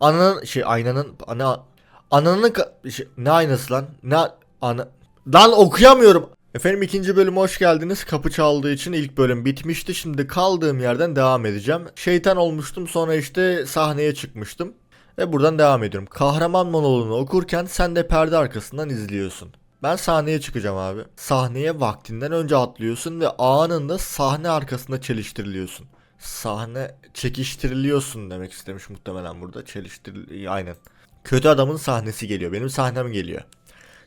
Ananın şey aynanın ana ananın şey, ne aynası lan? Ne ana Lan okuyamıyorum. Efendim ikinci bölüme hoş geldiniz. Kapı çaldığı için ilk bölüm bitmişti. Şimdi kaldığım yerden devam edeceğim. Şeytan olmuştum sonra işte sahneye çıkmıştım. Ve buradan devam ediyorum. Kahraman monoloğunu okurken sen de perde arkasından izliyorsun. Ben sahneye çıkacağım abi. Sahneye vaktinden önce atlıyorsun ve anında sahne arkasında çeliştiriliyorsun. Sahne çekiştiriliyorsun demek istemiş muhtemelen burada. Çeliştiril aynen. Kötü adamın sahnesi geliyor. Benim sahnem geliyor.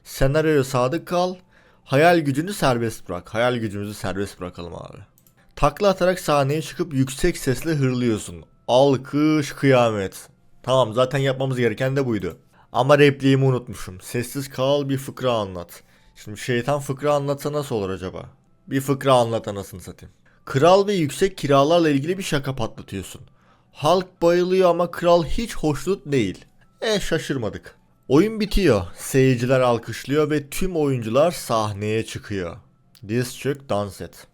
Senaryoya sadık kal. Hayal gücünü serbest bırak. Hayal gücümüzü serbest bırakalım abi. Takla atarak sahneye çıkıp yüksek sesle hırlıyorsun. Alkış kıyamet. Tamam zaten yapmamız gereken de buydu. Ama repliğimi unutmuşum. Sessiz kal bir fıkra anlat. Şimdi şeytan fıkra anlatsa nasıl olur acaba? Bir fıkra anlat anasını satayım. Kral ve yüksek kiralarla ilgili bir şaka patlatıyorsun. Halk bayılıyor ama kral hiç hoşnut değil. E şaşırmadık. Oyun bitiyor. Seyirciler alkışlıyor ve tüm oyuncular sahneye çıkıyor. Diz çök dans et.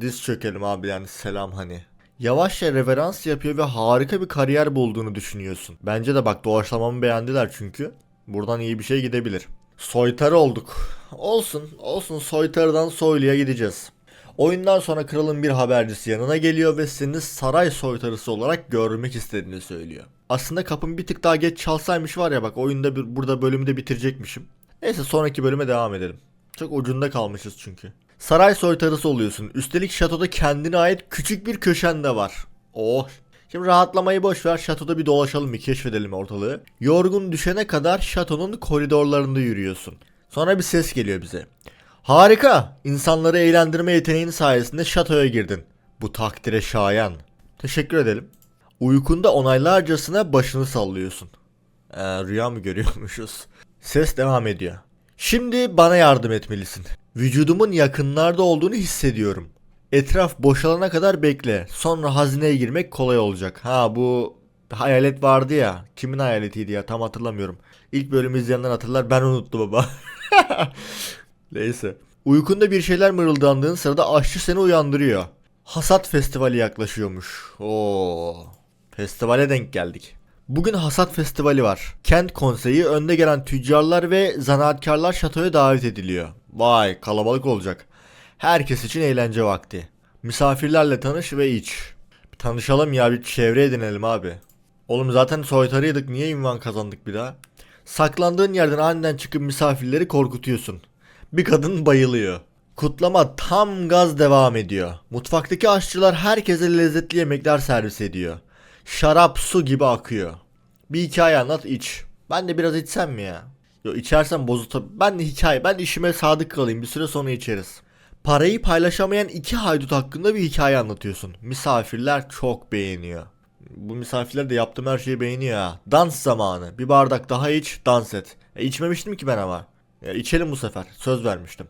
Diz çökelim abi yani selam hani. Yavaşça reverans yapıyor ve harika bir kariyer bulduğunu düşünüyorsun. Bence de bak doğaçlamamı beğendiler çünkü. Buradan iyi bir şey gidebilir. Soytarı olduk. Olsun, olsun soytarıdan soyluya gideceğiz. Oyundan sonra kralın bir habercisi yanına geliyor ve seni saray soytarısı olarak görmek istediğini söylüyor. Aslında kapım bir tık daha geç çalsaymış var ya bak oyunda bir, burada bölümü de bitirecekmişim. Neyse sonraki bölüme devam edelim. Çok ucunda kalmışız çünkü. Saray soytarısı oluyorsun. Üstelik şatoda kendine ait küçük bir köşen de var. Oh. Şimdi rahatlamayı boş ver. Şatoda bir dolaşalım bir keşfedelim ortalığı. Yorgun düşene kadar şatonun koridorlarında yürüyorsun. Sonra bir ses geliyor bize. Harika. İnsanları eğlendirme yeteneğin sayesinde şatoya girdin. Bu takdire şayan. Teşekkür edelim. Uykunda onaylarcasına başını sallıyorsun. Ee, rüya mı görüyormuşuz? Ses devam ediyor. Şimdi bana yardım etmelisin. Vücudumun yakınlarda olduğunu hissediyorum. Etraf boşalana kadar bekle. Sonra hazineye girmek kolay olacak. Ha bu hayalet vardı ya. Kimin hayaletiydi ya tam hatırlamıyorum. İlk bölümü izleyenler hatırlar ben unuttum baba. Neyse. Uykunda bir şeyler mırıldandığın sırada aşçı seni uyandırıyor. Hasat festivali yaklaşıyormuş. Oo. Festivale denk geldik. Bugün hasat festivali var. Kent konseyi önde gelen tüccarlar ve zanaatkarlar şatoya davet ediliyor. Vay kalabalık olacak. Herkes için eğlence vakti. Misafirlerle tanış ve iç. Bir tanışalım ya bir çevre edinelim abi. Oğlum zaten soytarıydık niye ünvan kazandık bir daha? Saklandığın yerden aniden çıkıp misafirleri korkutuyorsun. Bir kadın bayılıyor. Kutlama tam gaz devam ediyor. Mutfaktaki aşçılar herkese lezzetli yemekler servis ediyor. Şarap su gibi akıyor. Bir hikaye anlat iç. Ben de biraz içsem mi ya? Yo içersem bozuk tabi. Ben de hikaye. Ben işime sadık kalayım. Bir süre sonra içeriz. Parayı paylaşamayan iki haydut hakkında bir hikaye anlatıyorsun. Misafirler çok beğeniyor. Bu misafirler de yaptığım her şeyi beğeniyor ha. Dans zamanı. Bir bardak daha iç, dans et. E, içmemiştim ki ben ama. Ya içelim bu sefer. Söz vermiştim.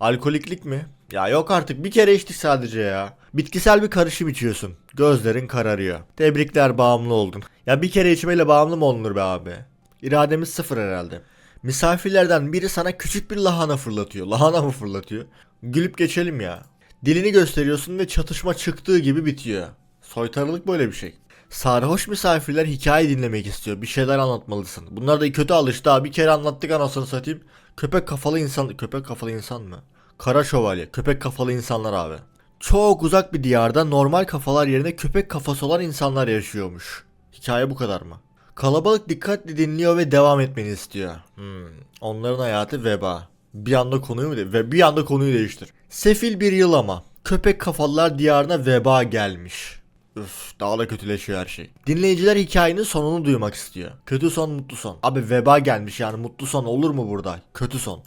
Alkoliklik mi? Ya yok artık bir kere içtik sadece ya. Bitkisel bir karışım içiyorsun. Gözlerin kararıyor. Tebrikler bağımlı oldun. Ya bir kere içmeyle bağımlı mı olunur be abi? İrademiz sıfır herhalde. Misafirlerden biri sana küçük bir lahana fırlatıyor. Lahana mı fırlatıyor? Gülüp geçelim ya. Dilini gösteriyorsun ve çatışma çıktığı gibi bitiyor. Soytarılık böyle bir şey. Sarhoş misafirler hikaye dinlemek istiyor. Bir şeyler anlatmalısın. Bunlar da kötü alıştı abi. Bir kere anlattık anasını satayım. Köpek kafalı insan... Köpek kafalı insan mı? Kara şövalye. Köpek kafalı insanlar abi. Çok uzak bir diyarda normal kafalar yerine köpek kafası olan insanlar yaşıyormuş. Hikaye bu kadar mı? Kalabalık dikkatle dinliyor ve devam etmeni istiyor. Hmm, onların hayatı veba. Bir anda konuyu mu de ve bir anda konuyu değiştir. Sefil bir yıl ama. Köpek kafalılar diyarına veba gelmiş. Üf daha da kötüleşiyor her şey. Dinleyiciler hikayenin sonunu duymak istiyor. Kötü son mutlu son. Abi veba gelmiş yani mutlu son olur mu burada? Kötü son.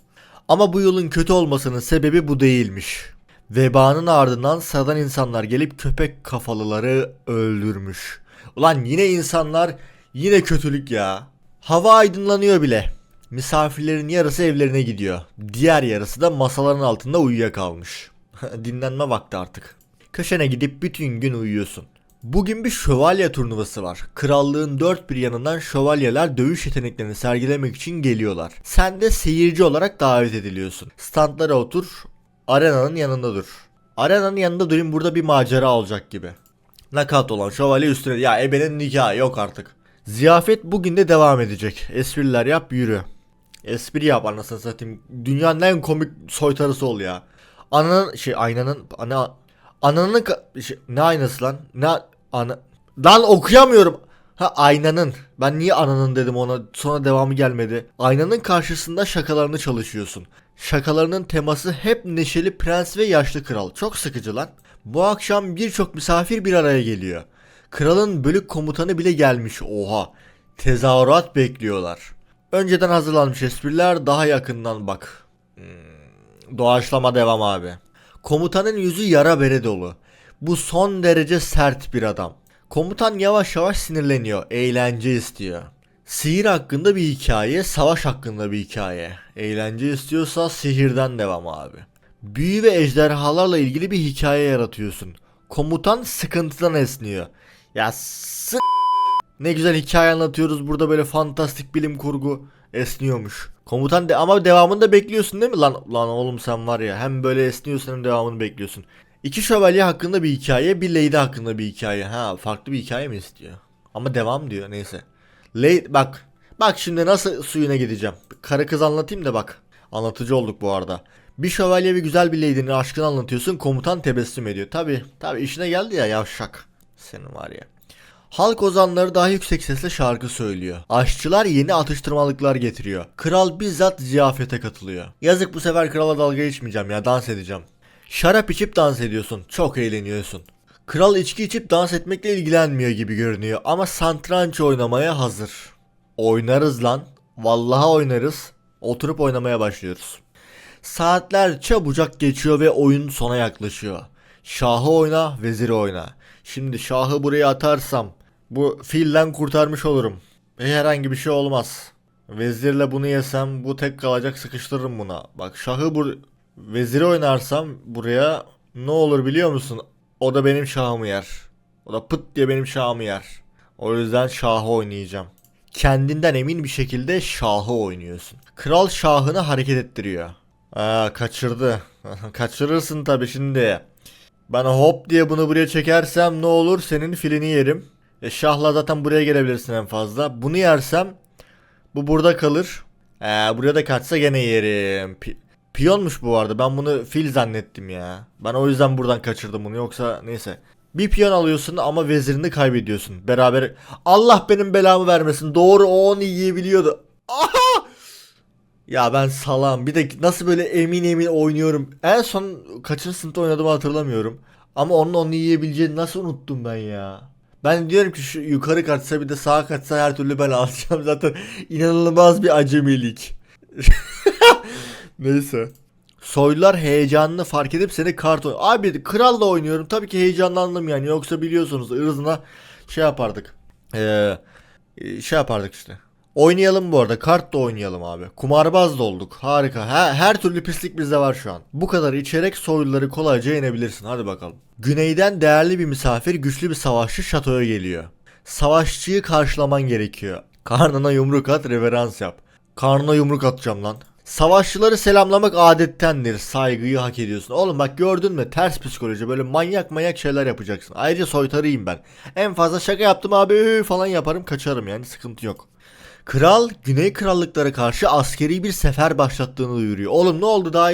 Ama bu yılın kötü olmasının sebebi bu değilmiş. Vebanın ardından sıradan insanlar gelip köpek kafalıları öldürmüş. Ulan yine insanlar yine kötülük ya. Hava aydınlanıyor bile. Misafirlerin yarısı evlerine gidiyor. Diğer yarısı da masaların altında uyuyakalmış. Dinlenme vakti artık. Köşene gidip bütün gün uyuyorsun. Bugün bir şövalye turnuvası var. Krallığın dört bir yanından şövalyeler dövüş yeteneklerini sergilemek için geliyorlar. Sen de seyirci olarak davet ediliyorsun. Standlara otur, arenanın yanında dur. Arenanın yanında durayım burada bir macera olacak gibi. Nakat olan şövalye üstüne ya ebenin nikahı yok artık. Ziyafet bugün de devam edecek. Espriler yap yürü. Espri yap anasını satayım. Dünyanın en komik soytarısı ol ya. Ananın şey aynanın ana ananın şey, ne aynası lan? Ne ana lan okuyamıyorum. Ha aynanın. Ben niye ananın dedim ona sonra devamı gelmedi. Aynanın karşısında şakalarını çalışıyorsun. Şakalarının teması hep neşeli prens ve yaşlı kral. Çok sıkıcı lan. Bu akşam birçok misafir bir araya geliyor. Kralın bölük komutanı bile gelmiş. Oha. Tezahürat bekliyorlar. Önceden hazırlanmış espriler daha yakından bak. Hmm, doğaçlama devam abi. Komutanın yüzü yara bere dolu. Bu son derece sert bir adam. Komutan yavaş yavaş sinirleniyor. Eğlence istiyor. Sihir hakkında bir hikaye, savaş hakkında bir hikaye. Eğlence istiyorsa sihirden devam abi. Büyü ve ejderhalarla ilgili bir hikaye yaratıyorsun. Komutan sıkıntıdan esniyor. Ya s ne güzel hikaye anlatıyoruz burada böyle fantastik bilim kurgu esniyormuş. Komutan de ama devamını da bekliyorsun değil mi lan lan oğlum sen var ya hem böyle esniyorsun hem devamını bekliyorsun. İki şövalye hakkında bir hikaye, bir lady hakkında bir hikaye. Ha farklı bir hikaye mi istiyor? Ama devam diyor neyse. Lady bak bak şimdi nasıl suyuna gideceğim. Karı kız anlatayım da bak. Anlatıcı olduk bu arada. Bir şövalye ve güzel bir lady'nin aşkını anlatıyorsun. Komutan tebessüm ediyor. Tabi tabi işine geldi ya yavşak. Senin var ya. Halk ozanları daha yüksek sesle şarkı söylüyor. Aşçılar yeni atıştırmalıklar getiriyor. Kral bizzat ziyafete katılıyor. Yazık bu sefer krala dalga geçmeyeceğim ya dans edeceğim. Şarap içip dans ediyorsun. Çok eğleniyorsun. Kral içki içip dans etmekle ilgilenmiyor gibi görünüyor ama santranç oynamaya hazır. Oynarız lan. Vallahi oynarız. Oturup oynamaya başlıyoruz. Saatler çabucak geçiyor ve oyun sona yaklaşıyor. Şahı oyna, veziri oyna. Şimdi şahı buraya atarsam bu filden kurtarmış olurum. Ve herhangi bir şey olmaz. Vezirle bunu yesem bu tek kalacak sıkıştırırım buna. Bak şahı bu veziri oynarsam buraya ne olur biliyor musun? O da benim şahımı yer. O da pıt diye benim şahımı yer. O yüzden şahı oynayacağım. Kendinden emin bir şekilde şahı oynuyorsun. Kral şahını hareket ettiriyor. Aa kaçırdı. Kaçırırsın tabi şimdi. Ben hop diye bunu buraya çekersem ne olur senin filini yerim. E şahla zaten buraya gelebilirsin en fazla. Bunu yersem bu burada kalır. Ee, buraya da kaçsa gene yerim. Pi- piyonmuş bu arada. Ben bunu fil zannettim ya. Ben o yüzden buradan kaçırdım bunu. Yoksa neyse. Bir piyon alıyorsun ama vezirini kaybediyorsun. Beraber Allah benim belamı vermesin. Doğru o onu yiyebiliyordu. Aha! Ya ben salam. Bir de nasıl böyle emin emin oynuyorum. En son kaçıncı sınıfta oynadığımı hatırlamıyorum. Ama onun onu yiyebileceğini nasıl unuttum ben ya. Ben diyorum ki şu yukarı kaçsa bir de sağa kaçsa her türlü ben alacağım. Zaten inanılmaz bir acemilik. Neyse. Soylular heyecanını fark edip seni kart oyn- Abi kralla oynuyorum. Tabii ki heyecanlandım yani. Yoksa biliyorsunuz ırzına şey yapardık. Ee, şey yapardık işte. Oynayalım bu arada. Kart da oynayalım abi. Kumarbaz da olduk. Harika. Her, her türlü pislik bizde var şu an. Bu kadar içerek soyluları kolayca yenebilirsin. Hadi bakalım. Güneyden değerli bir misafir, güçlü bir savaşçı şatoya geliyor. Savaşçıyı karşılaman gerekiyor. Karnına yumruk at, reverans yap. Karnına yumruk atacağım lan. Savaşçıları selamlamak adettendir. Saygıyı hak ediyorsun. Oğlum bak gördün mü? Ters psikoloji. Böyle manyak manyak şeyler yapacaksın. Ayrıca soytarıyım ben. En fazla şaka yaptım abi falan yaparım kaçarım yani sıkıntı yok. Kral Güney Krallıklara karşı askeri bir sefer başlattığını duyuruyor. Oğlum ne oldu daha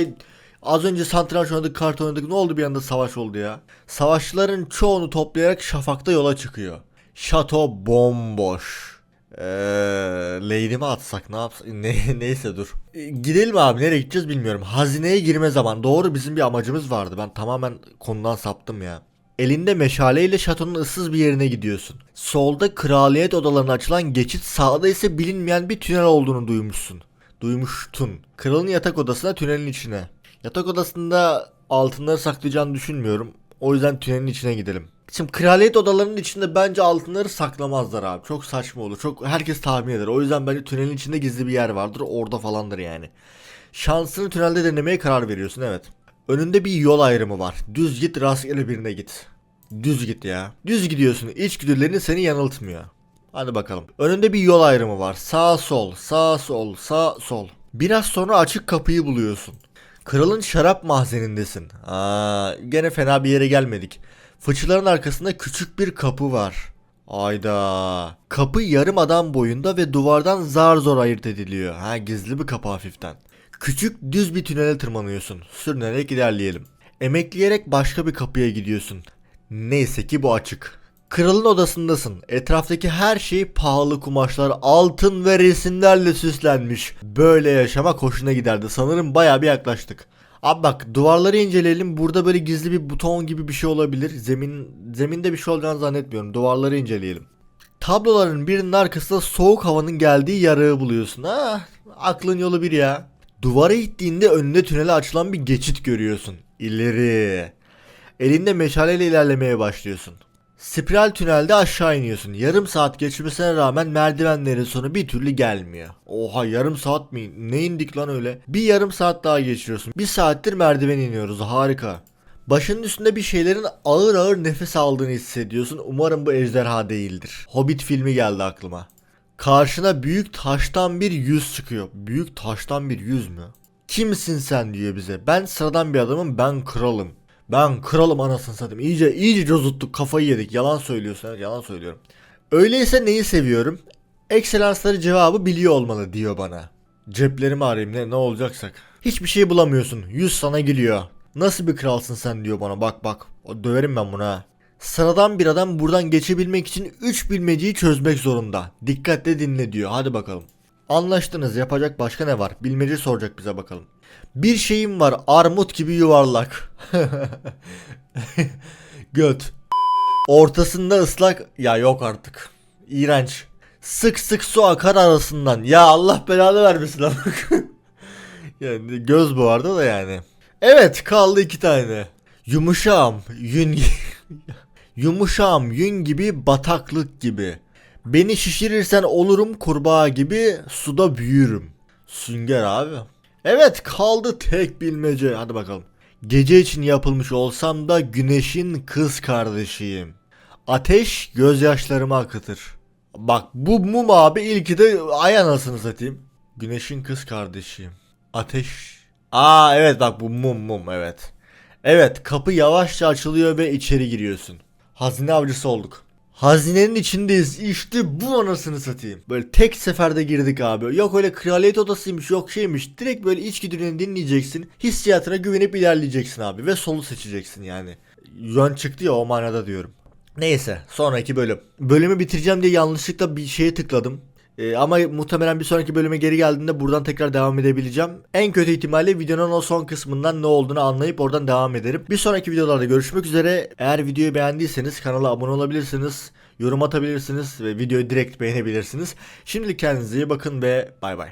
Az önce satranç oynadık, kart oynadık. Ne oldu bir anda savaş oldu ya? Savaşçıların çoğunu toplayarak şafakta yola çıkıyor. Şato bomboş. Eee Lady mi atsak ne yapsak? Ne, neyse dur. Gidelim abi nereye gideceğiz bilmiyorum. Hazineye girme zaman. Doğru bizim bir amacımız vardı. Ben tamamen konudan saptım ya. Elinde meşaleyle şatonun ıssız bir yerine gidiyorsun. Solda kraliyet odalarına açılan geçit sağda ise bilinmeyen bir tünel olduğunu duymuşsun. Duymuştun. Kralın yatak odasına tünelin içine. Yatak odasında altınları saklayacağını düşünmüyorum. O yüzden tünelin içine gidelim. Şimdi kraliyet odalarının içinde bence altınları saklamazlar abi. Çok saçma olur. Çok herkes tahmin eder. O yüzden bence tünelin içinde gizli bir yer vardır. Orada falandır yani. Şansını tünelde denemeye karar veriyorsun evet. Önünde bir yol ayrımı var. Düz git rastgele birine git. Düz git ya. Düz gidiyorsun. İçgüdülerin seni yanıltmıyor. Hadi bakalım. Önünde bir yol ayrımı var. Sağ sol, sağ sol, sağ sol. Biraz sonra açık kapıyı buluyorsun. Kralın şarap mahzenindesin. Aa, gene fena bir yere gelmedik. Fıçıların arkasında küçük bir kapı var. Ayda. Kapı yarım adam boyunda ve duvardan zar zor ayırt ediliyor. Ha gizli bir kapı hafiften. Küçük düz bir tünele tırmanıyorsun. Sürünerek ilerleyelim. Emekleyerek başka bir kapıya gidiyorsun. Neyse ki bu açık. Kralın odasındasın. Etraftaki her şey pahalı kumaşlar, altın ve resimlerle süslenmiş. Böyle yaşamak hoşuna giderdi. Sanırım baya bir yaklaştık. Abi bak duvarları inceleyelim. Burada böyle gizli bir buton gibi bir şey olabilir. Zemin zeminde bir şey olacağını zannetmiyorum. Duvarları inceleyelim. Tabloların birinin arkasında soğuk havanın geldiği yarığı buluyorsun. Ha, aklın yolu bir ya. Duvara ittiğinde önüne tünele açılan bir geçit görüyorsun. İleri. Elinde meşaleyle ilerlemeye başlıyorsun. Spiral tünelde aşağı iniyorsun. Yarım saat geçmesine rağmen merdivenlerin sonu bir türlü gelmiyor. Oha yarım saat mi? Ne indik lan öyle? Bir yarım saat daha geçiyorsun. Bir saattir merdiven iniyoruz. Harika. Başının üstünde bir şeylerin ağır ağır nefes aldığını hissediyorsun. Umarım bu ejderha değildir. Hobbit filmi geldi aklıma. Karşına büyük taştan bir yüz çıkıyor. Büyük taştan bir yüz mü? Kimsin sen diyor bize. Ben sıradan bir adamım ben kralım. Ben kralım anasını satayım. İyice iyice cozuttuk kafayı yedik. Yalan söylüyorsun yalan söylüyorum. Öyleyse neyi seviyorum? Ekselansları cevabı biliyor olmalı diyor bana. Ceplerimi arayayım ne, ne olacaksak. Hiçbir şey bulamıyorsun. Yüz sana gülüyor. Nasıl bir kralsın sen diyor bana bak bak. O döverim ben buna. Sıradan bir adam buradan geçebilmek için 3 bilmeceyi çözmek zorunda. Dikkatle dinle diyor. Hadi bakalım. Anlaştınız yapacak başka ne var? Bilmece soracak bize bakalım. Bir şeyim var armut gibi yuvarlak. Göt. Ortasında ıslak ya yok artık. İğrenç. Sık sık su akar arasından. Ya Allah belanı vermesin ama. yani göz bu arada da yani. Evet kaldı iki tane. Yumuşağım, yün Yumuşağım, yün gibi, bataklık gibi. Beni şişirirsen olurum kurbağa gibi, suda büyürüm. Sünger abi. Evet kaldı tek bilmece. Hadi bakalım. Gece için yapılmış olsam da güneşin kız kardeşiyim. Ateş gözyaşlarımı akıtır. Bak bu mum abi ilki de ay anasını satayım. Güneşin kız kardeşiyim. Ateş. Aa evet bak bu mum mum evet. Evet kapı yavaşça açılıyor ve içeri giriyorsun. Hazine avcısı olduk. Hazinenin içindeyiz. İşte bu anasını satayım. Böyle tek seferde girdik abi. Yok öyle kraliyet odasıymış yok şeymiş. Direkt böyle içgüdülerini dinleyeceksin. Hissiyatına güvenip ilerleyeceksin abi. Ve solu seçeceksin yani. Yön çıktı ya o manada diyorum. Neyse sonraki bölüm. Bölümü bitireceğim diye yanlışlıkla bir şeye tıkladım. Ee, ama muhtemelen bir sonraki bölüme geri geldiğinde buradan tekrar devam edebileceğim. En kötü ihtimalle videonun o son kısmından ne olduğunu anlayıp oradan devam ederim. Bir sonraki videolarda görüşmek üzere. Eğer videoyu beğendiyseniz kanala abone olabilirsiniz. Yorum atabilirsiniz ve videoyu direkt beğenebilirsiniz. Şimdilik kendinize iyi bakın ve bay bay.